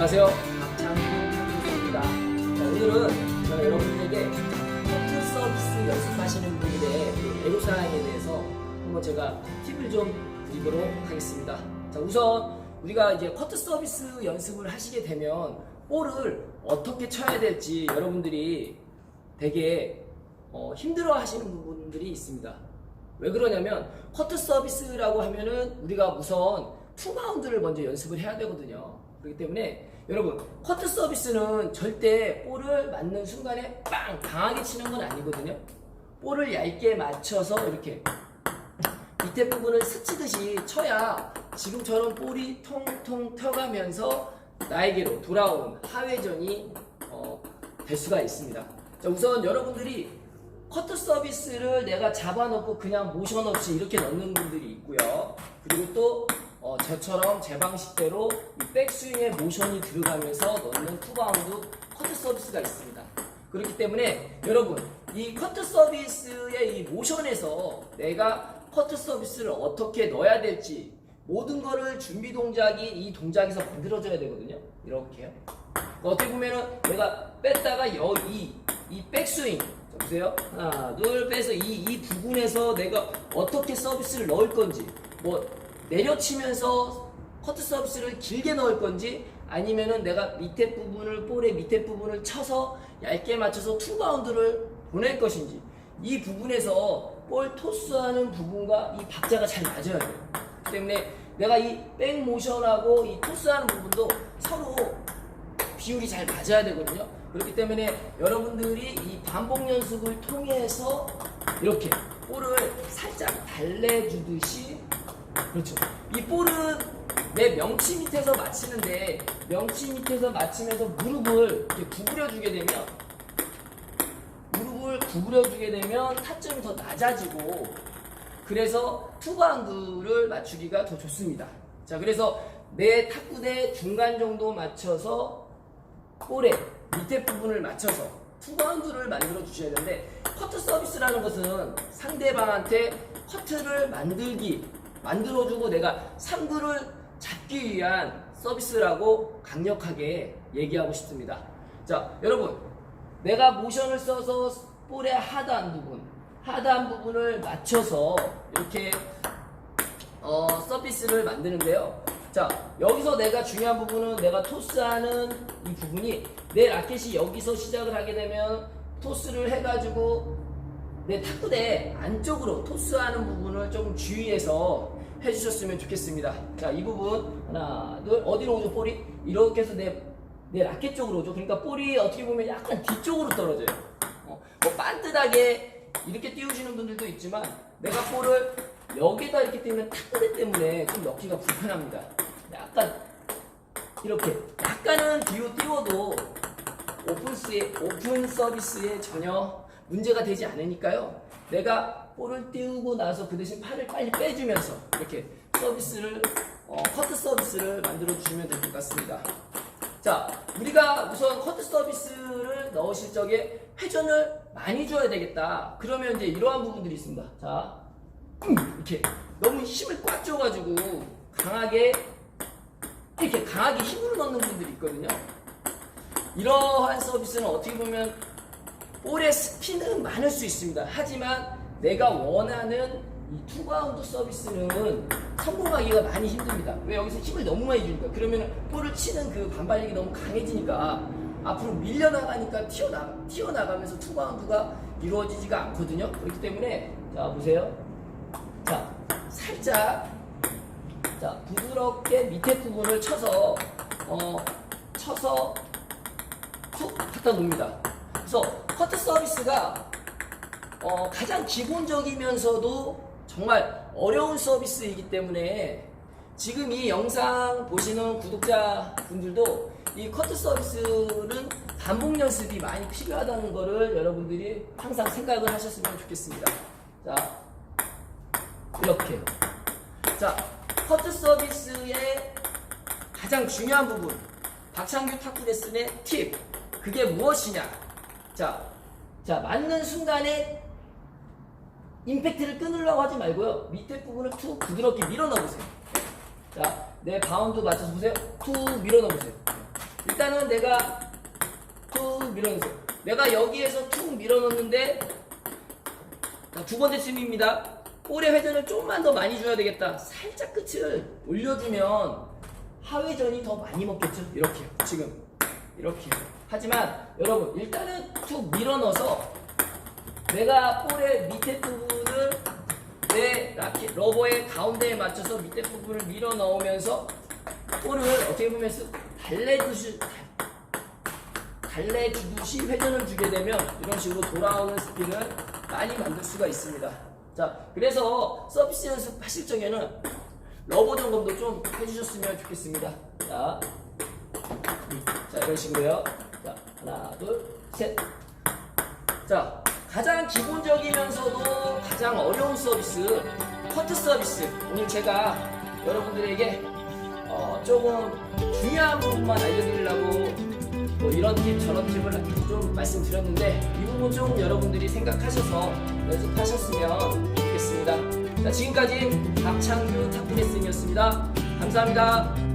안녕하세요. 박창규입니다. 오늘은 제가 여러분들에게 커트 서비스 연습하시는 분들의 애로사항에 대해서 한번 제가 팁을 좀 드리도록 하겠습니다. 자, 우선 우리가 이제 커트 서비스 연습을 하시게 되면 볼을 어떻게 쳐야 될지 여러분들이 되게 어, 힘들어 하시는 부분들이 있습니다. 왜 그러냐면 커트 서비스라고 하면은 우리가 우선 투바운드를 먼저 연습을 해야 되거든요. 그렇기 때문에 여러분 커트 서비스는 절대 볼을 맞는 순간에 빵 강하게 치는 건 아니거든요. 볼을 얇게 맞춰서 이렇게 밑에 부분을 스치듯이 쳐야 지금처럼 볼이 통통 튀어가면서 나에게로 돌아온 하회전이 어, 될 수가 있습니다. 자, 우선 여러분들이 커트 서비스를 내가 잡아놓고 그냥 모션 없이 이렇게 넣는 분들이 있고요. 그리고 또 어, 저처럼 제 방식대로 이 백스윙에 모션이 들어가면서 넣는 투바운드 커트 서비스가 있습니다. 그렇기 때문에 여러분 이 커트 서비스의 이 모션에서 내가 커트 서비스를 어떻게 넣어야 될지 모든 거를 준비 동작이 이 동작에서 만들어져야 되거든요. 이렇게요. 그러니까 어떻게 보면은 내가 뺐다가 여기 이 백스윙 자, 보세요. 하나 둘 빼서 이, 이 부분에서 내가 어떻게 서비스를 넣을 건지 뭐 내려치면서 커트 서비스를 길게 넣을 건지 아니면은 내가 밑에 부분을 볼의 밑에 부분을 쳐서 얇게 맞춰서 투 바운드를 보낼 것인지 이 부분에서 볼 토스하는 부분과 이 박자가 잘 맞아야 돼요. 때문에 내가 이 백 모션하고 이 토스하는 부분도 서로 비율이 잘 맞아야 되거든요. 그렇기 때문에 여러분들이 이 반복 연습을 통해서 이렇게 볼을 살짝 달래주듯이 그렇죠. 이 볼은 내 명치 밑에서 맞히는데 명치 밑에서 맞히면서 무릎을 이렇게 구부려 주게 되면 무릎을 구부려 주게 되면 타점이 더 낮아지고 그래서 투바운드를 맞추기가 더 좋습니다. 자, 그래서 내 탁구대 중간 정도 맞춰서 볼의 밑에 부분을 맞춰서 투바운드를 만들어 주셔야 되는데 커트 서비스라는 것은 상대방한테 커트를 만들기 만들어주고 내가 상구를 잡기 위한 서비스라고 강력하게 얘기하고 싶습니다. 자, 여러분, 내가 모션을 써서 볼의 하단 부분, 하단 부분을 맞춰서 이렇게 어, 서비스를 만드는데요. 자, 여기서 내가 중요한 부분은 내가 토스하는 이 부분이 내 라켓이 여기서 시작을 하게 되면 토스를 해가지고 내 탁구대 안쪽으로 토스하는 부분을 좀 주의해서 해주셨으면 좋겠습니다. 자, 이 부분 하나, 둘 어디로 오죠 볼이? 이렇게 해서 내, 내 라켓 쪽으로 오죠. 그러니까 볼이 어떻게 보면 약간 뒤쪽으로 떨어져요. 어, 뭐 반듯하게 이렇게 띄우시는 분들도 있지만 내가 볼을 여기다 이렇게 띄우면 탁구대 때문에 좀 넣기가 불편합니다. 약간 이렇게 약간은 뒤로 띄워도 오픈스에, 오픈 서비스에 전혀 문제가 되지 않으니까요. 내가 볼을 띄우고 나서 그 대신 팔을 빨리 빼주면서 이렇게 서비스를 어, 커트 서비스를 만들어 주시면 될 것 같습니다. 자, 우리가 우선 커트 서비스를 넣으실 적에 회전을 많이 줘야 되겠다. 그러면 이제 이러한 부분들이 있습니다. 자, 음, 이렇게 너무 힘을 꽉 줘가지고 강하게 이렇게 강하게 힘으로 넣는 분들이 있거든요. 이러한 서비스는 어떻게 보면 볼의 스피는 많을 수 있습니다. 하지만 내가 원하는 이 투바운드 서비스는 성공하기가 많이 힘듭니다. 왜 여기서 힘을 너무 많이 주니까 그러면 볼을 치는 그 반발력이 너무 강해지니까 앞으로 밀려나가니까 튀어나, 튀어나가면서 투바운드가 이루어지지가 않거든요. 그렇기 때문에 자 보세요. 자 살짝 자 부드럽게 밑에 부분을 쳐서 어 쳐서 툭 갖다 놓습니다. 그래서 커트 서비스가 어, 가장 기본적이면서도 정말 어려운 서비스이기 때문에 지금 이 영상 보시는 구독자 분들도 이 커트 서비스는 반복 연습이 많이 필요하다는 것을 여러분들이 항상 생각을 하셨으면 좋겠습니다. 자, 이렇게. 자, 커트 서비스의 가장 중요한 부분. 박창규 탁구 레슨의 팁. 그게 무엇이냐? 자, 자, 맞는 순간에 임팩트를 끊으려고 하지 말고요. 밑에 부분을 툭 부드럽게 밀어 넣으세요. 자, 내 바운드 맞춰서 보세요. 툭 밀어 넣으세요. 일단은 내가 툭 밀어 넣으세요. 내가 여기에서 툭 밀어 넣는데 자, 두 번째 스윙입니다. 볼의 회전을 조금만 더 많이 줘야 되겠다. 살짝 끝을 올려주면 하회전이 더 많이 먹겠죠. 이렇게요. 지금 이렇게요. 하지만 여러분 일단은 툭 밀어넣어서 내가 볼의 밑에 부분을 내 라켓 러버의 가운데에 맞춰서 밑에 부분을 밀어 넣으면서 볼을 어떻게 보면 쓱 달래듯이 달래주듯이 회전을 주게 되면 이런 식으로 돌아오는 스핀을 많이 만들 수가 있습니다. 자, 그래서 서비스 연습 하실 적에는 러버 점검도 좀 해주셨으면 좋겠습니다. 자, 자 이런 식으로요. 자, 하나, 둘, 셋. 자, 가장 기본적이면서도 가장 어려운 서비스, 커트 서비스. 오늘 제가 여러분들에게 어, 조금 중요한 부분만 알려드리려고 뭐 이런 팁 저런 팁을 좀 말씀드렸는데 이 부분 좀 여러분들이 생각하셔서 연습하셨으면 좋겠습니다. 자, 지금까지 박창규 탁구레슨이었습니다. 감사합니다.